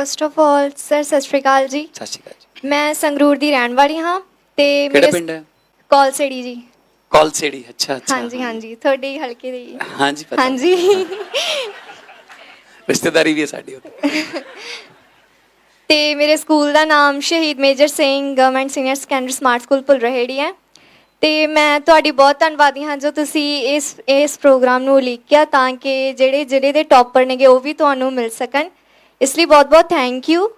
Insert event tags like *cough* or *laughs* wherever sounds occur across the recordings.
First of all sir ਸਤਿ ਸ਼੍ਰੀ ਅਕਾਲ ਜੀ। ਸਤਿ ਸ਼੍ਰੀ ਅਕਾਲ ਜੀ। ਮੈਂ ਸੰਗਰੂਰ ਦੀ ਰਹਿਣ ਵਾਲੀ ਹਾਂ ਤੇ ਕਿਹੜਾ ਪਿੰਡ ਹੈ? ਕੌਲਸੇੜੀ ਜੀ। ਕੌਲਸੇੜੀ ਅੱਛਾ ਅੱਛਾ। ਹਾਂਜੀ ਹਾਂਜੀ ਤੁਹਾਡੇ ਹਲਕੇ ਦੇ। ਹੀ। ਹਾਂਜੀ ਪਤਾ ਹਾਂਜੀ। ਰਿਸ਼ਤੇਦਾਰੀ ਵੀ ਹੈ ਸਾਡੀ ਉੱਥੇ। ਤੇ ਮੇਰੇ ਸਕੂਲ ਦਾ ਨਾਮ ਸ਼ਹੀਦ major Singh government senior secondary smart school Pularheri ਹੈ। ਤੇ ਮੈਂ ਤੁਹਾਡੀ ਬਹੁਤ ਧੰਨਵਾਦੀ ਹਾਂ ਜੋ ਤੁਸੀਂ ਇਸ ਇਸ ਪ੍ਰੋਗਰਾਮ ਨੂੰ ਉਲੀਕਿਆ ਤਾਂ ਕਿ ਜਿਹੜੇ ਜ਼ਿਲ੍ਹੇ ਦੇ ਟੌਪਰ ਨੇਗੇ ਉਹ ਵੀ ਤੁਹਾਨੂੰ ਮਿਲ ਸਕਣ। ਇਸ ਲਈ ਬਹੁਤ ਬਹੁਤ ਥੈਂਕ ਯੂ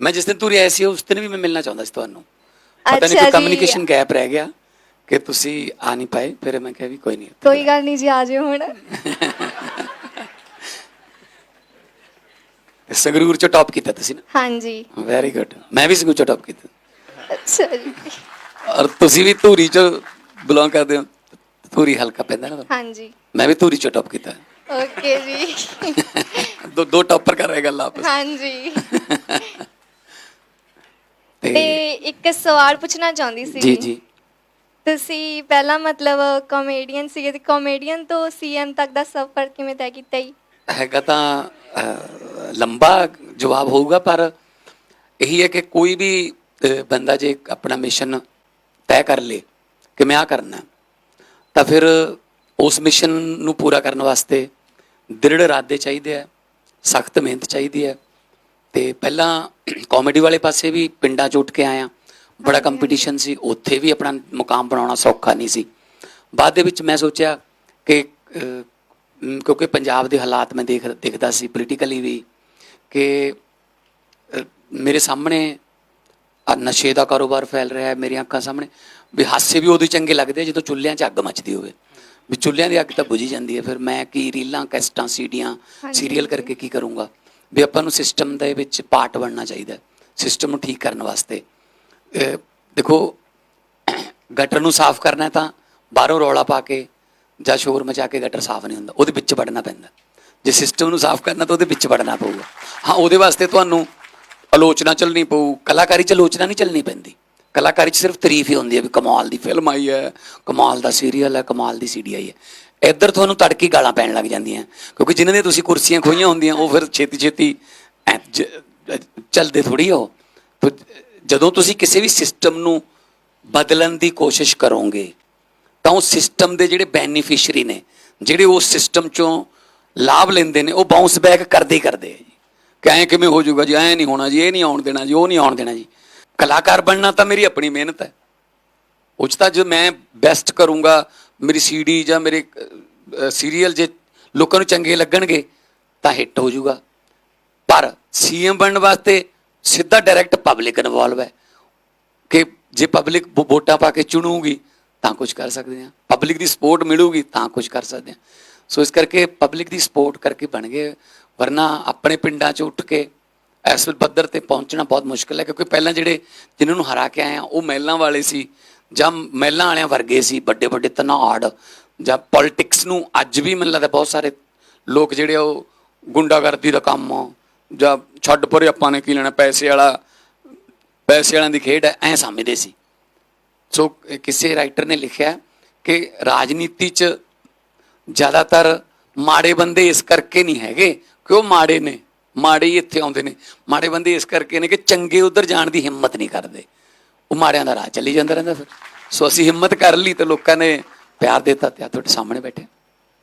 ਮੈਂ ਜਿਸ ਦਿਨ ਤੁਰੇ ਸੀ ਉਸ ਦਿਨ ਵੀ ਮੈਂ ਮਿਲਣਾ ਚਾਹੁੰਦਾ ਸੀ ਤੁਹਾਨੂੰ। ਪਤਾ ਨਹੀਂ ਅੱਛਾ ਕੋਈ ਜੀ। ਕਮਿਊਨੀਕੇਸ਼ਨ ਗੈਪ ਰਹਿ ਗਿਆ ਕਿ ਤੁਸੀਂ ਆ ਨਹੀਂ ਪਾਏ ਫਿਰ ਮੈਂ ਕਿਹਾ ਵੀ ਕੋਈ ਨਹੀਂ। ਕੋਈ ਗੱਲ ਨਹੀਂ ਜੀ ਆ ਜਿਓ ਹੁਣ। ਸੰਗਰੂਰ ਚ ਟੌਪ ਕੀਤਾ ਤੁਸੀਂ ਨਾ? ਹਾਂਜੀ। ਵੈਰੀ ਗੁੱਡ ਮੈਂ ਵੀ ਸੰਗਰੂਰ ਚ ਟੌਪ ਕੀਤਾ। ਅੱਛਾ ਜੀ। ਔਰ ਤੁਸੀਂ ਵੀ ਧੂਰੀ ਚ ਬਿਲੋਂਗ ਕਰਦੇ ਹੋ ਧੂਰੀ ਹਲਕਾ ਪੈਂਦਾ ਨਾ? ਤੁਹਾਨੂੰ। ਹਾਂਜੀ। ਮੈਂ ਵੀ ਧੂਰੀ ਚ ਟੌਪ ਕੀਤਾ। ਓਕੇ ਜੀ। *laughs* ਦੋ ਦੋ ਟੌਪਰ ਕਰ ਰਹੇ ਗੱਲ ਆਪਸ ਹਾਂਜੀ। *laughs* ਤੇ ਤੇ ਇੱਕ ਸਵਾਲ ਪੁੱਛਣਾ ਚਾਹੁੰਦੀ ਸੀ। ਜੀ ਜੀ। ਤੁਸੀਂ ਪਹਿਲਾਂ ਮਤਲਬ ਕਾਮੇਡੀਅਨ ਸੀਗੇ ਤੇ ਕਾਮੇਡੀਅਨ ਤੋਂ ਸੀਐਮ ਤੱਕ ਦਾ ਸਫ਼ਰ ਕਿਵੇਂ ਤੈਅ ਕੀਤਾ ਜੀ? ਹੈਗਾ ਤਾਂ ਅਹ, ਲੰਬਾ ਜਵਾਬ ਹੋਊਗਾ ਪਰ ਇਹੀ ਹੈ ਕਿ ਕੋਈ ਵੀ ਅਹ, ਬੰਦਾ ਜੇ ਆਪਣਾ ਮਿਸ਼ਨ ਤੈਅ ਕਰ ਲੇ ਕਿ ਮੈਂ ਆ ਕਰਨਾ ਹੈ, ਤਾਂ ਫਿਰ ਉਸ ਮਿਸ਼ਨ ਨੂੰ ਪੂਰਾ ਕਰਨ ਵਾਸਤੇ ਦ੍ਰਿੜ ਇਰਾਦੇ ਚਾਹੀਦੇ ਆ ਸਖਤ ਮਿਹਨਤ ਚਾਹੀਦੀ ਹੈ ਤੇ ਪਹਿਲਾਂ ਕਾਮੇਡੀ ਵਾਲੇ ਪਾਸੇ ਵੀ ਪਿੰਡਾਂ 'ਚ ਉੱਠ ਕੇ ਆਇਆ ਬੜਾ ਕੰਪੀਟੀਸ਼ਨ ਸੀ ਉੱਥੇ ਵੀ ਆਪਣਾ ਮੁਕਾਮ ਬਣਾਉਣਾ ਸੌਖਾ ਨਹੀਂ ਸੀ। ਬਾਅਦ ਦੇ ਵਿੱਚ ਮੈਂ ਸੋਚਿਆ ਕਿ ਕਿਉਂਕਿ ਪੰਜਾਬ ਦੇ ਹਾਲਾਤ ਮੈਂ ਦੇਖ ਦੇਖਦਾ ਸੀ ਪੋਲੀਟੀਕਲੀ ਵੀ ਕਿ ਮੇਰੇ ਸਾਹਮਣੇ ਨਸ਼ੇ ਦਾ ਕਾਰੋਬਾਰ ਫੈਲ ਰਿਹਾ ਹੈ ਮੇਰੀਆਂ ਅੱਖਾਂ ਸਾਹਮਣੇ। ਵੀ ਹਾਸੇ ਵੀ ਉਦੋਂ ਚੰਗੇ ਲੱਗਦੇ ਜਦੋਂ ਚੁੱਲ੍ਹਿਆਂ 'ਚ ਅੱਗ ਮੱਚਦੀ ਹੋਵੇ। ਵੀ ਚੁੱਲ੍ਹਿਆਂ ਦੀ ਅੱਗ ਤਾਂ ਬੁਝੀ ਜਾਂਦੀ ਹੈ। ਫਿਰ ਮੈਂ ਕੀ ਰੀਲਾਂ ਕੈਸਟਾਂ ਸੀਡੀਆਂ ਸੀਰੀਅਲ। ਕਰਕੇ ਕੀ ਕਰੂੰਗਾ? ਵੀ ਆਪਾਂ ਨੂੰ ਸਿਸਟਮ ਦੇ ਵਿੱਚ ਪਾਰਟ ਬਣਨਾ ਚਾਹੀਦਾ ਸਿਸਟਮ ਨੂੰ ਠੀਕ ਕਰਨ ਵਾਸਤੇ। ਦੇਖੋ ਗਟਰ ਨੂੰ ਸਾਫ਼ ਕਰਨਾ ਤਾਂ ਬਾਹਰੋਂ ਰੌਲਾ ਪਾ ਕੇ ਜਾਂ ਸ਼ੋਰ ਮਚਾ ਕੇ ਗਟਰ ਸਾਫ਼ ਨਹੀਂ ਹੁੰਦਾ ਉਹਦੇ ਵਿੱਚ ਵੜਨਾ ਪੈਂਦਾ। ਜੇ ਸਿਸਟਮ ਨੂੰ ਸਾਫ਼ ਕਰਨਾ ਤਾਂ ਉਹਦੇ ਵਿੱਚ ਵੜਨਾ ਪਊਗਾ। ਹਾਂ ਉਹਦੇ ਵਾਸਤੇ ਤੁਹਾਨੂੰ ਆਲੋਚਨਾ ਚੱਲਣੀ ਪਊ ਕਲਾਕਾਰੀ ਚ ਆਲੋਚਨਾ ਨਹੀਂ ਚੱਲਣੀ ਪੈਂਦੀ। ਕਲਾਕਾਰੀ ਚ ਸਿਰਫ ਤਾਰੀਫ ਹੀ ਹੁੰਦੀ ਹੈ ਵੀ ਕਮਾਲ ਦੀ ਫਿਲਮ ਆਈ ਹੈ, ਕਮਾਲ ਦਾ ਸੀਰੀਅਲ ਹੈ, ਕਮਾਲ ਦੀ ਸੀਡੀ ਆਈ ਹੈ। ਇੱਧਰ ਤੁਹਾਨੂੰ ਤੜਕੀ ਗਾਲਾਂ ਪੈਣ ਲੱਗ ਜਾਂਦੀਆਂ, ਕਿਉਂਕਿ ਜਿਨ੍ਹਾਂ ਨੇ ਤੁਸੀਂ ਕੁਰਸੀਆਂ ਖੋਈਆਂ ਹੁੰਦੀਆਂ, ਉਹ ਫਿਰ ਛੇਤੀ ਛੇਤੀ ਐਂ ਜ- ਚੱਲਦੇ ਥੋੜੀ ਹੋ ਤੋ, ਜਦੋਂ ਤੁਸੀਂ ਕਿਸੇ ਵੀ ਸਿਸਟਮ ਨੂੰ ਬਦਲਣ ਦੀ ਕੋਸ਼ਿਸ਼ ਕਰੋਗੇ, ਤਾਂ ਉਹ ਸਿਸਟਮ ਦੇ ਜਿਹੜੇ ਬੈਨੀਫੀਸ਼ੀਅਰੀ ਨੇ, ਜਿਹੜੇ ਉਸ ਸਿਸਟਮ ਚੋਂ ਲਾਭ ਲੈਂਦੇ ਨੇ, ਉਹ ਬਾਉਂਸ ਬੈਕ ਕਰਦੇ ਹੀ ਕਰਦੇ ਆ ਜੀ। ਕਿ ਐਂ ਕਿਵੇਂ ਹੋ ਜਾਊਗਾ ਜੀ, ਐਂ ਨਹੀਂ ਹੋਣਾ ਜੀ, ਇਹ ਨਹੀਂ ਆਉਣ ਦੇਣਾ ਜੀ, ਉਹ ਨਹੀਂ ਆਉਣ ਦੇਣਾ ਜੀ। ਕਲਾਕਾਰ ਬਣਨਾ ਤਾਂ ਮੇਰੀ ਆਪਣੀ ਮਿਹਨਤ ਹੈ। ਉਹ 'ਚ ਤਾਂ ਜੇ ਮੈਂ ਬੈਸਟ ਕਰੂੰਗਾ, ਮੇਰੀ ਸੀਡੀ ਜਾਂ ਮੇਰੇ ਸੀਰੀਅਲ ਜੇ ਲੋਕਾਂ ਨੂੰ ਚੰਗੇ ਲੱਗਣਗੇ, ਤਾਂ ਹਿੱਟ ਹੋ ਜਾਊਗਾ। ਪਰ ਸੀਐਮ ਬਣਨ ਵਾਸਤੇ ਸਿੱਧਾ ਡਾਇਰੈਕਟ ਪਬਲਿਕ ਇਨਵੋਲਵ ਹੈ। ਕਿ ਜੇ ਪਬਲਿਕ ਵੋਟਾਂ ਪਾ ਕੇ ਚੁਣੂਗੀ, ਤਾਂ ਕੁਝ ਕਰ ਸਕਦੇ ਹਾਂ। ਪਬਲਿਕ ਦੀ ਸਪੋਰਟ ਮਿਲੂਗੀ, ਤਾਂ ਕੁਝ ਕਰ ਸਕਦੇ ਹਾਂ। ਸੋ ਇਸ ਕਰਕੇ ਪਬਲਿਕ ਦੀ ਸਪੋਰਟ ਕਰਕੇ ਬਣ ਗਏ। ਵਰਨਾ ਆਪਣੇ ਪਿੰਡਾਂ 'ਚ ਉੱਠ ਕੇ ਇਸ ਪੱਧਰ ਤੇ ਪਹੁੰਚਣਾ ਬਹੁਤ ਮੁਸ਼ਕਲ ਹੈ, ਕਿਉਂਕਿ ਪਹਿਲਾਂ ਜਿਹੜੇ ਜਿਨ੍ਹਾਂ ਨੂੰ ਹਰਾ ਕੇ ਆਏ ਆ, ਉਹ ਮਹਿਲਾਂ ਵਾਲੇ ਸੀ ਜਾਂ ਮਹਿਲਾਂ ਵਾਲਿਆਂ ਵਰਗੇ ਸੀ, ਵੱਡੇ ਵੱਡੇ ਧਨਾੜ ਜਾਂ ਪੋਲਿਟਿਕਸ ਨੂੰ ਅੱਜ ਵੀ ਮੈਨੂੰ ਲੱਗਦਾ ਬਹੁਤ ਸਾਰੇ ਲੋਕ ਜਿਹੜੇ ਉਹ ਗੁੰਡਾਗਰਦੀ ਦਾ ਕੰਮ ਜਾਂ ਛੱਡ ਪਰੇ ਆਪਾਂ ਨੇ ਕੀ ਲੈਣਾ, ਪੈਸੇ ਵਾਲਾ, ਪੈਸੇ ਵਾਲਿਆਂ ਦੀ ਖੇਡ ਹੈ, ਐ ਸਮਝਦੇ ਸੀ। ਸੋ ਕਿਸੇ ਰਾਈਟਰ ਨੇ ਲਿਖਿਆ ਕਿ ਰਾਜਨੀਤੀ 'ਚ ਜ਼ਿਆਦਾਤਰ ਮਾੜੇ ਬੰਦੇ ਇਸ ਕਰਕੇ ਨਹੀਂ ਹੈਗੇ ਕਿ ਉਹ ਮਾੜੇ ਨੇ। ਮਾੜੇ ਹੀ ਇੱਥੇ ਆਉਂਦੇ ਨੇ। ਮਾੜੇ ਬੰਦੇ ਇਸ ਕਰਕੇ ਨੇ ਕਿ ਚੰਗੇ ਉਧਰ ਜਾਣ ਦੀ ਹਿੰਮਤ ਨਹੀਂ ਕਰਦੇ। ਉਹ ਮਾੜਿਆਂ ਦਾ ਰਾਹ ਚੱਲੀ ਜਾਂਦਾ ਰਹਿੰਦਾ ਫਿਰ। ਸੋ ਅਸੀਂ ਹਿੰਮਤ ਕਰ ਲਈ ਤੇ ਲੋਕਾਂ ਨੇ ਪਿਆਰ ਦਿੱਤਾ ਤੇ ਆ ਤੁਹਾਡੇ ਸਾਹਮਣੇ ਬੈਠੇ।